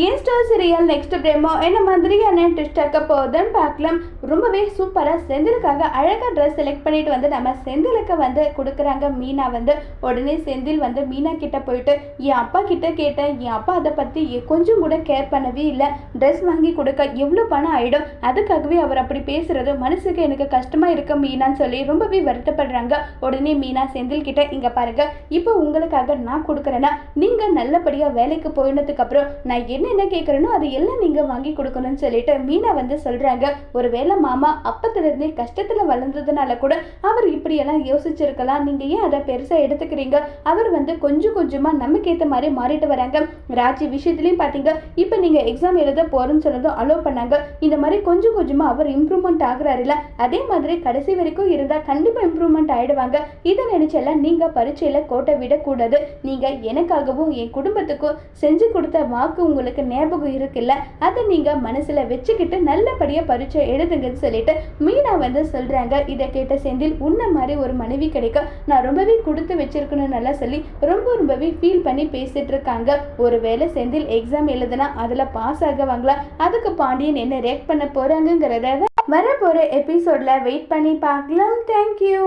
ஏன் star serial next பிரேமோ என்ன மாதிரியான ட்விஸ்ட் ஆக்க போகுதுன்னு பார்க்கலாம். ரொம்பவே சூப்பராக செந்திலுக்காக அழகாக ட்ரெஸ் செலக்ட் பண்ணிட்டு வந்து நம்ம செந்திலுக்கு வந்து கொடுக்குறாங்க மீனா வந்து. உடனே செந்தில் வந்து மீனா கிட்ட போயிட்டு என் அப்பா கிட்ட கேட்டேன். என் அப்பா அதை பற்றி கொஞ்சம் கூட கேர் பண்ணவே இல்லை. ட்ரெஸ் வாங்கி கொடுக்க எவ்வளோ பணம் ஆகிடும் அதுக்காகவே அவர் அப்படி பேசுறது மனசுக்கு எனக்கு கஷ்டமாக இருக்க மீனான்னு சொல்லி ரொம்பவே வருத்தப்படுறாங்க. உடனே மீனா செந்தில் கிட்ட இங்கே பாருங்க இப்போ உங்களுக்காக நான் கொடுக்குறேன்னா நீங்கள் நல்லபடியாக வேலைக்கு போயினதுக்கப்புறம் நான் என்னென்ன கேட்குறேனோ அது எல்லாம் நீங்கள் வாங்கி கொடுக்கணும்னு சொல்லிட்டு மீனா வந்து சொல்கிறாங்க ஒருவேளை மாமா அப்பத்துலேருந்தே கஷ்டத்தில் வளர்ந்ததுனால கூட அவர் இப்படியெல்லாம் யோசிச்சிருக்கலாம். நீங்கள் ஏன் அதை பெருசாக எடுத்துக்கிறீங்க? அவர் வந்து கொஞ்சம் கொஞ்சமாக நமக்கு ஏற்ற மாதிரி மாறிட்டு வராங்க. ராஜி விஷயத்துலையும் பார்த்தீங்க இப்போ நீங்கள் எக்ஸாம் எழுத போகிறேன்னு சொன்னதும் அலோவ் பண்ணாங்க. இந்த மாதிரி கொஞ்சம் கொஞ்சமாக அவர் இம்ப்ரூவ்மெண்ட் ஆகுறாருல அதே மாதிரி கடைசி வரைக்கும் இருந்தால் கண்டிப்பாக இம்ப்ரூவ்மெண்ட் ஆகிடுவாங்க இதை நினச்செல்லாம் நீங்கள் பரீட்சையில் கோட்டை விடக்கூடாது. நீங்கள் எனக்காகவும் என் குடும்பத்துக்கும் செஞ்சு கொடுத்த வாக்கு உங்களுக்கு ஞாபகம் இருக்குல்ல? அதை நீங்கள் மனசில் வச்சுக்கிட்டு நல்லபடியாக பரீட்சை எழுதுங்கன்னு சொல்லிட்டு மீனா வந்து சொல்கிறாங்க இதை கேட்ட செந்தில் உன்ன மாதிரி ஒரு மனைவி கிடைக்க நான் ரொம்பவே கொடுத்து வச்சிருக்கணும் நல்லா சொல்லி ரொம்ப ரொம்பவே ஃபீல் பண்ணி பேசிட்டு இருக்காங்க. ஒருவேளை செந்தில் எக்ஸாம் எழுதுனா அதில் பாஸ் ஆக பண்ணுவாங்களா அதுக்கு பாண்டியன் என்ன ரியாக்ட் பண்ண போகிறாங்கங்கிறத வரப்போகிற எபிசோடில் வெயிட் பண்ணி பார்க்கலாம். தேங்க்யூ